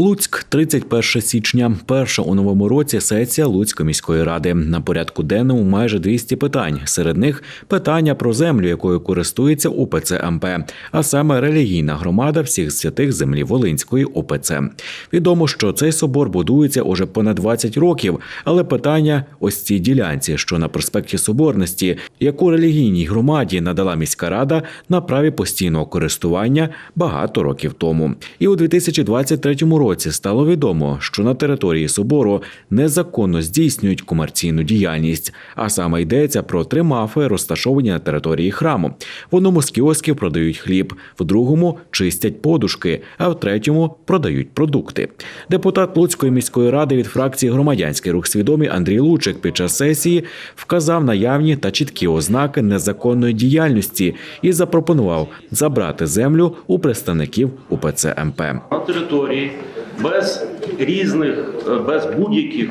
Луцьк, 31 січня. Перша у новому році сесія Луцької міської ради. На порядку денному майже 200 питань. Серед них питання про землю, якою користується УПЦ МП, а саме релігійна громада всіх святих землі Волинської УПЦ. Відомо, що цей собор будується уже понад 20 років, але питання ось цій ділянці, що на проспекті Соборності, яку релігійній громаді надала міська рада на праві постійного користування багато років тому. І у 2023 році стало відомо, що на території собору незаконно здійснюють комерційну діяльність, а саме йдеться про три мафи, розташовані на території храму. В одному з кіосків продають хліб, в другому чистять подушки, а в третьому продають продукти. Депутат Луцької міської ради від фракції Громадянський рух свідомий Андрій Лучик під час сесії вказав наявні та чіткі ознаки незаконної діяльності і запропонував забрати землю у представників УПЦ МП. на території без різних, е, без будь-яких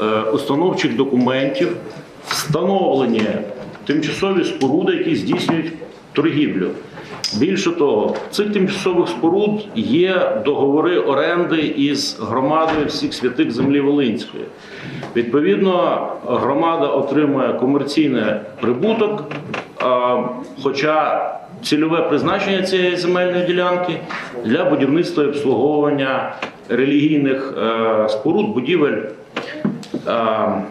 е, установчих документів встановлені тимчасові споруди, які здійснюють торгівлю. Більше того, в цих тимчасових споруд є договори оренди із громадою всіх святих землі Волинської. Відповідно, громада отримує комерційний прибуток, хоча цільове призначення цієї земельної ділянки для будівництва і обслуговування релігійних е, споруд, будівель. Е,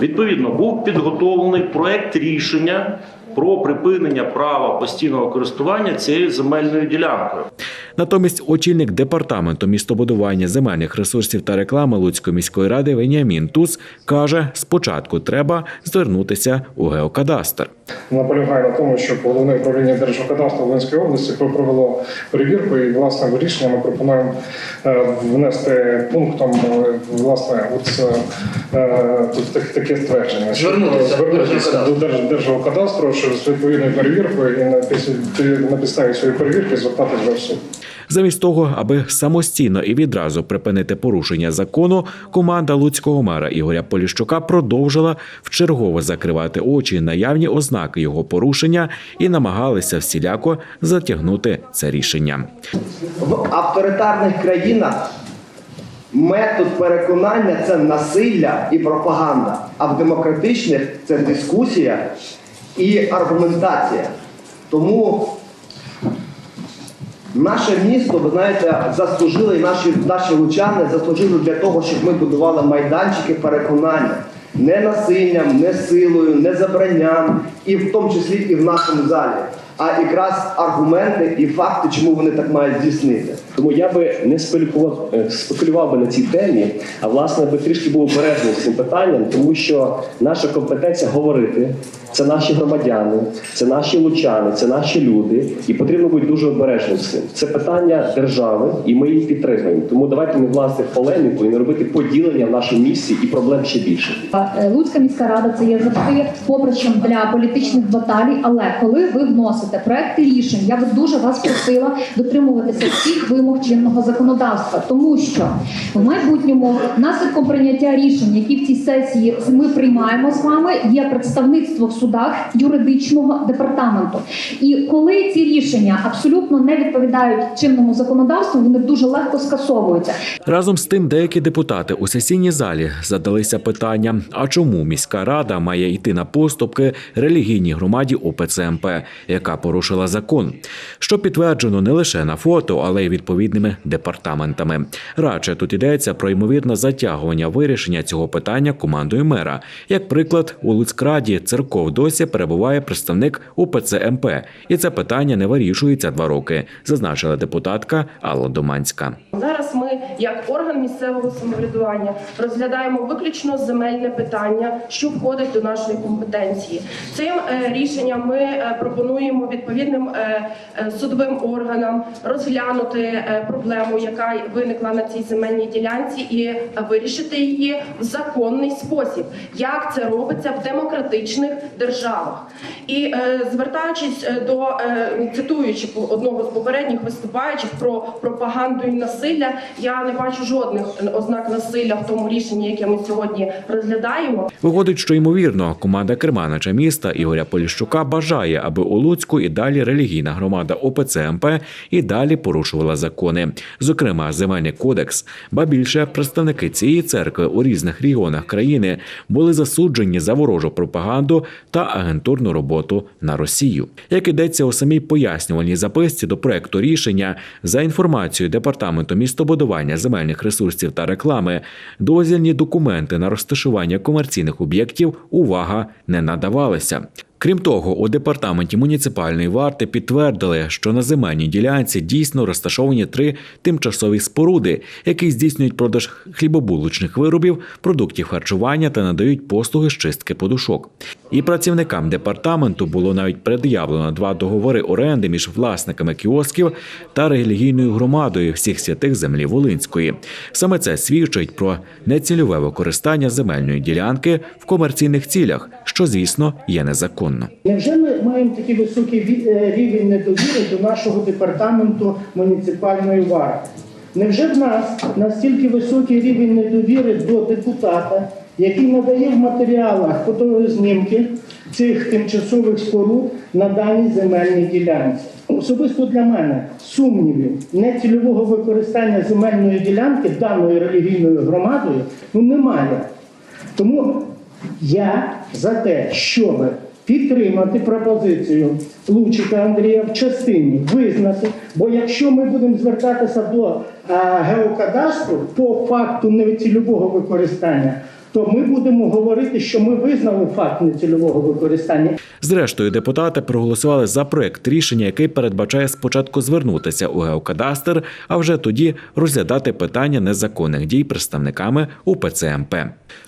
Відповідно, був підготовлений проект рішення про припинення права постійного користування цією земельною ділянкою. Натомість очільник департаменту містобудування земельних ресурсів та реклами Луцької міської ради Веніамін Туз каже: спочатку треба звернутися у геокадастр. Наполягає на тому, щоб головне управління Держгеокадастру Волинської області провело перевірку і власне рішення ми пропонуємо е, внести пунктом е, власне е, тут так- таке ствердження. Звернутися до звернутися до Держгеокадастру. Держ- що з відповідною перевіркою і на на підставі своєї перевірки звертатись до суду. Замість того, аби самостійно і відразу припинити порушення закону, команда луцького мера Ігоря Поліщука продовжила вчергово закривати очі на явні ознаки його порушення і намагалися всіляко затягнути це рішення. В авторитарних країнах метод переконання це насилля і пропаганда, а в демократичних це дискусія і аргументація. Тому наше місто, ви знаєте, заслужили, і наші, наші лучани заслужили для того, щоб ми будували майданчики переконання. Не насиллям, не силою, не забранням, і в тому числі і в нашому залі, а якраз аргументи і факти, чому вони так мають здійснити. Тому я би не спекулював, е, спекулював би на цій темі, а власне би трішки був обережним з цим питанням, тому що наша компетенція говорити це наші громадяни, це наші лучани, це наші люди, і потрібно бути дуже обережним з цим. Це питання держави, і ми її підтримуємо. Тому давайте не влазити в полеміку і не робити поділення в нашому місці і проблем ще більше. Е, Луцька міська рада це є завжди поприщем для політичних баталій. Але коли ви вносите проекти рішень, я би дуже вас просила дотримуватися всіх вимог чинного законодавства, тому що в майбутньому наслідком прийняття рішень, які в цій сесії ми приймаємо з вами, є представництво в судах юридичного департаменту. І коли ці рішення абсолютно не відповідають чинному законодавству, вони дуже легко скасовуються. Разом з тим, деякі депутати у сесійній залі задалися питання: а чому міська рада має йти на поступки релігійній громаді ОПЦ МП, яка порушила закон, що підтверджено не лише на фото, але й відповідними департаментами. Радше тут йдеться про ймовірне затягування вирішення цього питання командою мера. Як приклад, у Луцькраді церков досі перебуває представник УПЦ МП, і це питання не вирішується два роки, зазначила депутатка Алла Доманська. Зараз ми, як орган місцевого самоврядування, розглядаємо виключно земельне питання, що входить до нашої компетенції. Цим е, рішенням ми е, пропонуємо відповідним е, судовим органам розглянути проблему, яка виникла на цій земельній ділянці, і вирішити її в законний спосіб, як це робиться в демократичних державах. І е, звертаючись е, до е, цитуючи одного з попередніх виступаючих про пропаганду і насилля, я не бачу жодних ознак насилля в тому рішенні, яке ми сьогодні розглядаємо. Виходить, що ймовірно, команда керманича міста Ігоря Поліщука бажає, аби у Луцьку і далі релігійна громада ОПЦ МП і далі порушувала закони, зокрема земельний кодекс. Ба більше представники цієї церкви у різних регіонах країни були засуджені за ворожу пропаганду та агентурну роботу на Росію. Як ідеться у самій пояснювальній записці до проекту рішення, за інформацією департаменту містобудування земельних ресурсів та реклами, дозвільні документи на розташування комерційних об'єктів увага не надавалися. Крім того, у департаменті муніципальної варти підтвердили, що на земельній ділянці дійсно розташовані три тимчасові споруди, які здійснюють продаж хлібобулочних виробів, продуктів харчування та надають послуги з чистки подушок. І працівникам департаменту було навіть пред'явлено два договори оренди між власниками кіосків та релігійною громадою всіх святих землі Волинської. Саме це свідчить про нецільове використання земельної ділянки в комерційних цілях, що звісно є незаконно. Невже ми маємо такий високий е, рівень недовіри до нашого департаменту муніципальної варти? Невже в нас настільки високий рівень недовіри до депутата, який надає в матеріалах фотознімки цих тимчасових споруд на даній земельній ділянці? Особисто для мене сумнівів нецільового використання земельної ділянки даною релігійною громадою ну немає. Тому я за те, щоб підтримати пропозицію Лучика Андрія в частині визнати, бо якщо ми будемо звертатися до а, геокадастру по факту нецільового використання, то ми будемо говорити, що ми визнали факт нецільового використання Зрештою, депутати проголосували за проект рішення, який передбачає спочатку звернутися у геокадастр, а вже тоді розглядати питання незаконних дій представниками УПЦ МП.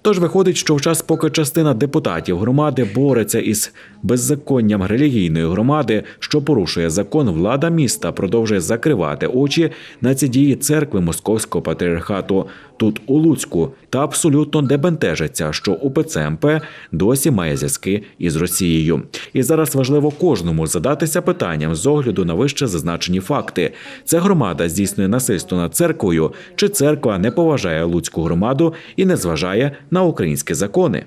Тож виходить, що в час, поки частина депутатів громади бореться із беззаконням релігійної громади, що порушує закон, влада міста продовжує закривати очі на ці дії церкви Московського патріархату тут у Луцьку та абсолютно не бентежиться, що УПЦ МП досі має зв'язки із Росією. І зараз важливо кожному задатися питанням з огляду на вище зазначені факти. Це громада здійснює насильство над церквою, чи церква не поважає луцьку громаду і не зважає на українські закони.